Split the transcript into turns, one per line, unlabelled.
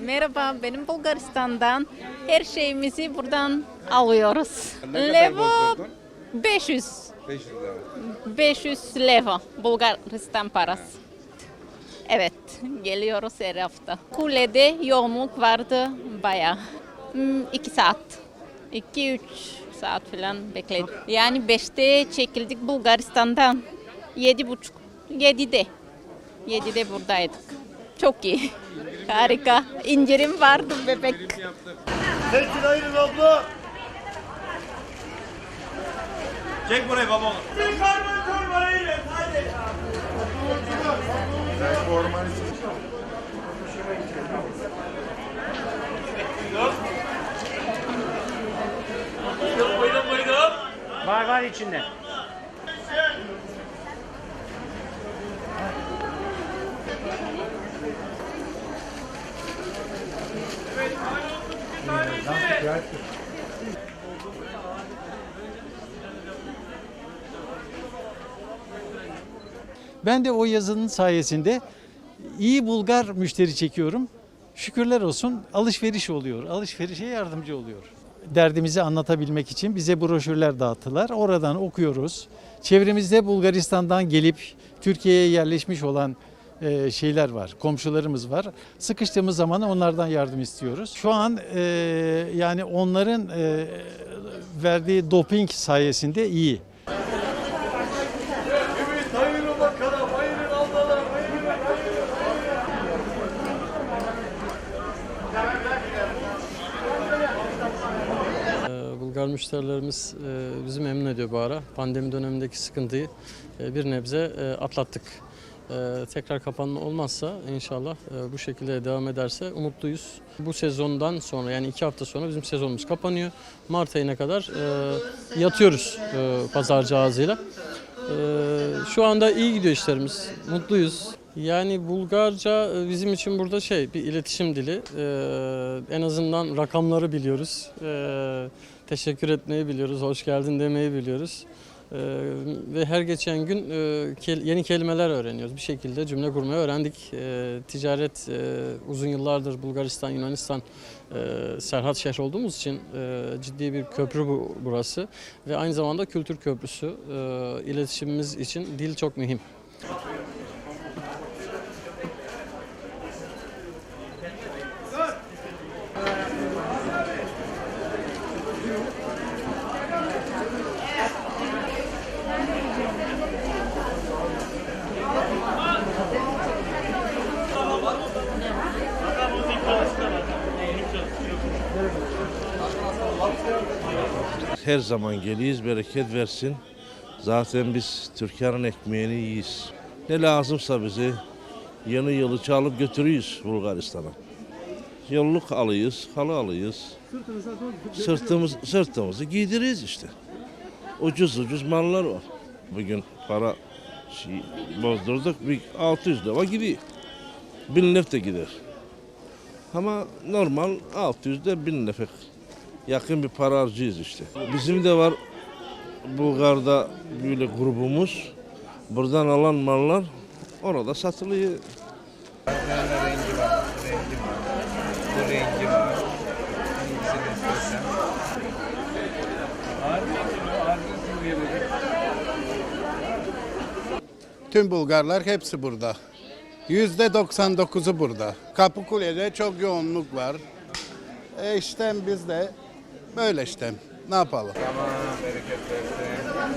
Merhaba, benim Bulgaristan'dan her şeyimizi buradan alıyoruz.
Ne
levo 500.
500
500 levo Bulgaristan parası. Evet, geliyoruz her hafta. Kulede yoğunluk vardı baya. 2 hmm, saat, 2-3 saat falan bekledik. Yani 5'te çekildik Bulgaristan'dan. 7.30, 7'de. 7'de buradaydık. Çok iyi. Harika. İncirim vardı bebek.
Tekin ayırın abla.
Çek burayı baba.
Karma karma ayırın hadi.
Buyurun buyurun.
Var var içinde.
Ben de o yazının sayesinde iyi Bulgar müşteri çekiyorum. Şükürler olsun alışveriş oluyor. Alışverişe yardımcı oluyor. Derdimizi anlatabilmek için bize broşürler dağıttılar. Oradan okuyoruz. Çevremizde Bulgaristan'dan gelip Türkiye'ye yerleşmiş olan e, şeyler var, komşularımız var. Sıkıştığımız zaman onlardan yardım istiyoruz. Şu an e, yani onların e, verdiği doping sayesinde iyi.
Bulgar müşterilerimiz bizi memnun ediyor bu ara. Pandemi dönemindeki sıkıntıyı bir nebze atlattık. E, Tekrar kapanma olmazsa inşallah e, bu şekilde devam ederse umutluyuz. Bu sezondan sonra yani iki hafta sonra bizim sezonumuz kapanıyor. Mart ayına kadar e, yatıyoruz e, pazarcı ağzıyla. E, Şu anda iyi gidiyor işlerimiz. Mutluyuz. Yani Bulgarca e, bizim için burada şey bir iletişim dili. E, en azından rakamları biliyoruz. E, teşekkür etmeyi biliyoruz. Hoş geldin demeyi biliyoruz. E, ve her geçen gün e, yeni kelimeler öğreniyoruz. Bir şekilde cümle kurmayı öğrendik. E, ticaret e, uzun yıllardır Bulgaristan, Yunanistan e, Serhat şehri olduğumuz için ciddi bir köprü bu, burası. Ve aynı zamanda kültür köprüsü. E, iletişimimiz için dil çok mühim.
Her zaman geliyiz, bereket versin. Zaten biz Türkiye'nin ekmeğini yiyiz. Ne lazımsa bize yeni yılı çalıp götürüyoruz Bulgaristan'a. Yolluk alıyız, halı alıyız. Sırtımız, sırtımızı giydiriyoruz işte. Ucuz ucuz mallar var. Bugün para şey, bozdurduk, bir 600 lira gidiyor. 1000 lef de gider. Ama normal 600 de 1000 lefek yakın bir para harcıyız işte. Bizim de var Bulgar'da böyle grubumuz. Buradan alan mallar orada satılıyor.
Tüm Bulgarlar hepsi burada. Yüzde 99'u burada. Kapıkule'de çok yoğunluk var. E işte biz de böyle işte. Ne yapalım?
Tamam bereket versin.